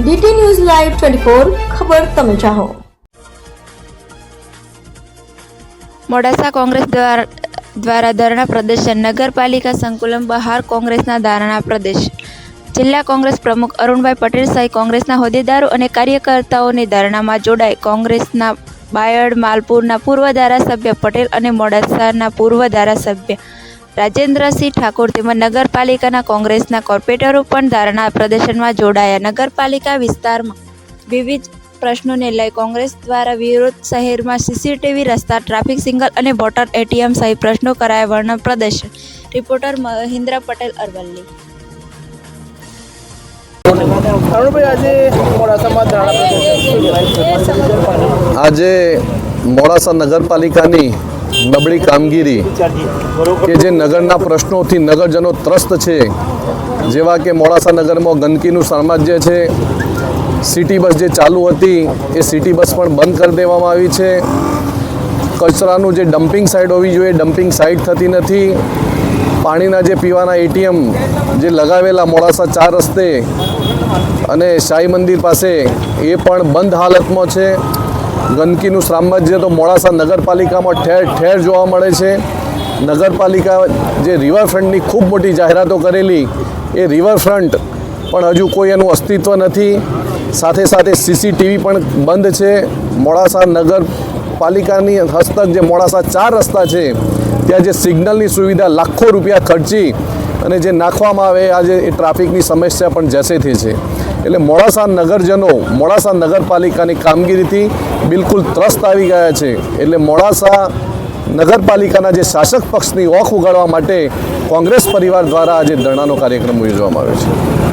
DT news live twenty ખબર તમે ચાહો. મોડાસા કોંગ્રેસ દ્વારા ધરણા પ્રદર્શન નગરપાલિકા સંકુલમ બહાર કોંગ્રેસના ધરણા પ્રદેશ. જિલ્લા કોંગ્રેસ પ્રમુખ અરુણભાઈ પટેલ સહિત કોંગ્રેસના હોદ્દેદારો અને કાર્યકર્તાઓની ધરણામાં જોડાઈ કોંગ્રેસના બાયડ માલપુરના પૂર્વ ધારાસભ્ય પટેલ અને મોડાસાના પૂર્વ ધારાસભ્ય રાજેન્દ્રસિંહ ઠાકોર તેમજ નગરપાલિકાના કોંગ્રેસના કોર્પોરેટરો પણ ધારણા પ્રદર્શનમાં જોડાયા. નગરપાલિકા વિસ્તારમાં વિવિધ પ્રશ્નોને લઈ કોંગ્રેસ દ્વારા વિરોધ શહેરમાં સીસીટીવી રસ્તા ટ્રાફિક સિગ્નલ અને વોટર એટીએમ સહિત પ્રશ્નો કરાયા. વર્ણ પ્રદર્શન. રિપોર્ટર મહેન્દ્ર પટેલ અરવલ્લી. આજે મોડાસા નગરપાલિકાની નબળી કામગીરી કે જે નગરના પ્રશ્નોથી નગરજનો ત્રસ્ત છે જેવા કે મોડાસા નગરમાં ગંદકીનું સામ્રાજ્ય છે સિટી બસ જે ચાલુ હતી એ સિટી બસ પણ બંધ કરી દેવામાં આવી છે. કચરાનું જે ડમ્પિંગ સાઇટ હોવી જોઈએ ડમ્પિંગ સાઇટ થતી નથી. પાણીના જે પીવાના એટીએમ જે લગાવેલા મોડાસા ચાર રસ્તે અને શાહી મંદિર પાસે એ પણ બંધ હાલતમાં છે. ગંદકીનું સામ્રાજ્ય તો મોડાસા નગરપાલિકામાં ઠેર ઠેર જોવા મળે છે. નગરપાલિકા જે રિવરફ્રન્ટની ખૂબ મોટી જાહેરાતો કરેલી, એ રિવરફ્રન્ટ પણ હજુ કોઈ એનું અસ્તિત્વ નથી. સાથે સાથે સીસીટીવી પણ બંધ છે. મોડાસા નગરપાલિકાની હસ્તક જે મોડાસા ચાર રસ્તા છે, ત્યાં જે સિગ્નલની સુવિધા લાખો રૂપિયા ખર્ચી અને જે નાખવામાં આવે, આજે એ ટ્રાફિકની સમસ્યા પણ જસેથી છે. એટલે મોડાસા નગરજનો મોડાસા નગરપાલિકાની કામગીરીથી બિલકુલ ત્રસ્ત આવી ગયા છે. એટલે મોડાસા નગરપાલિકાના જે શાસક પક્ષની ઓખ ઉગાડવા માટે કોંગ્રેસ પરિવાર દ્વારા આજે ધરણાનો કાર્યક્રમ યોજવામાં આવ્યો છે.